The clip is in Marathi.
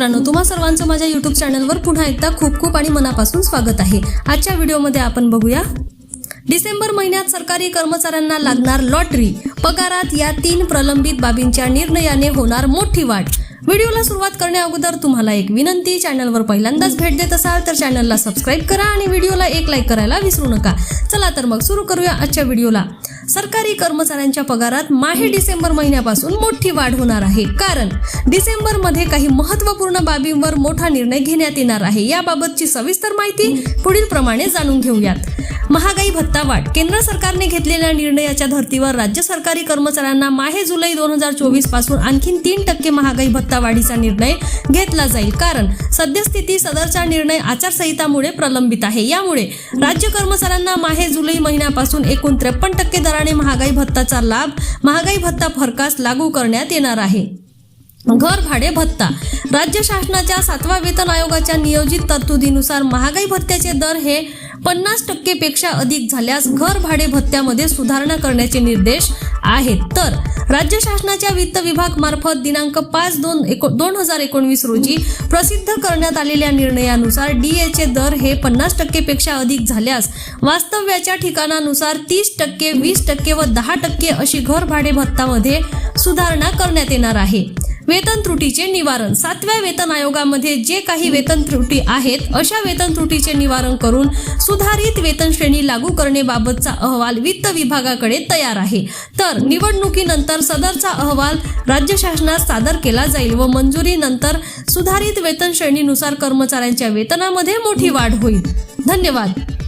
मित्रांनो तुम्हा सर्वांचं माझ्या युट्यूब चॅनलवर पुन्हा एकदा खूप खूप आणि मनापासून स्वागत आहे. आजच्या व्हिडिओमध्ये आपण बघूया डिसेंबर महिन्यात सरकारी कर्मचाऱ्यांना लागणार लॉटरी पगारात या तीन प्रलंबित बाबींच्या निर्णयाने होणार मोठी वाट. व्हिडिओला सुरुवात करण्या अगोदर तुम्हाला एक विनंती चॅनलवर पहिल्यांदाच भेट देत असाल तर चॅनलला सबस्क्राईब करा आणि व्हिडिओला एक लाईक करायला विसरू नका. चला तर मग सुरू करूया आजच्या व्हिडिओला. सरकारी कर्मचाऱ्यांच्या पगारात माहे डिसेंबर महिन्यापासून मोठी वाढ होणार आहे. कारण डिसेंबरमध्ये काही महत्त्वपूर्ण बाबींवर मोठा निर्णय घेण्यात येणार आहे. याबाबतची सविस्तर माहिती पुढील प्रमाणे जाणून घेऊयात. महागाई भत्ता वाढ. केंद्र सरकारने घेतलेल्या निर्णयाच्या धर्तीवर राज्य सरकारी कर्मचाऱ्यांना माहे जुलै दोन हजार चोवीसपासून आणखी तीन टक्के महागाई भत्ता वाढीचा निर्णय घेतला जाईल. कारण सद्यस्थिती सदरचा निर्णय आचारसंहितामुळे प्रलंबित आहे. यामुळे राज्य कर्मचाऱ्यांना माहे जुलै महिन्यापासून एकूण त्रेपन्न टक्के दराने महागाई भत्ताचा लाभ महागाई भत्ता फरकास लागू करण्यात येणार आहे. घर भाडे भत्ता. राज्य शासनाच्या सातवा वेतन आयोगाच्या नियोजित तरतुदीनुसार महागाई भत्त्याचे दर हे पन्नास टक्केपेक्षा अधिक झाल्यास घर भाडे भत्त्यामध्ये सुधारणा करण्याचे निर्देश आहेत. तर राज्य शासनाच्या वित्त विभाग मार्फत दिनांक पाच दोन एको दोन हजार एकोणवीस रोजी प्रसिद्ध करण्यात आलेल्या निर्णयानुसार डीएचे दर हे पन्नास टक्केपेक्षा अधिक झाल्यास वास्तव्याच्या ठिकाणानुसार तीस टक्के वीस टक्के व दहा टक्के अशी घर भाडे भत्तामध्ये सुधारणा करण्यात येणार आहे. वेतन त्रुटीचे निवारण. सातव्या वेतन आयोगामध्ये जे काही वेतन त्रुटी आहेत अशा वेतन त्रुटीचे निवारण करून सुधारित वेतन श्रेणी लागू करण्याबाबतचा अहवाल वित्त विभागाकडे तयार आहे. तर निवडणुकीनंतर सदरचा अहवाल राज्य शासनात सादर केला जाईल व मंजुरीनंतर सुधारित वेतन श्रेणीनुसार कर्मचाऱ्यांच्या वेतनामध्ये मोठी वाढ होईल. धन्यवाद.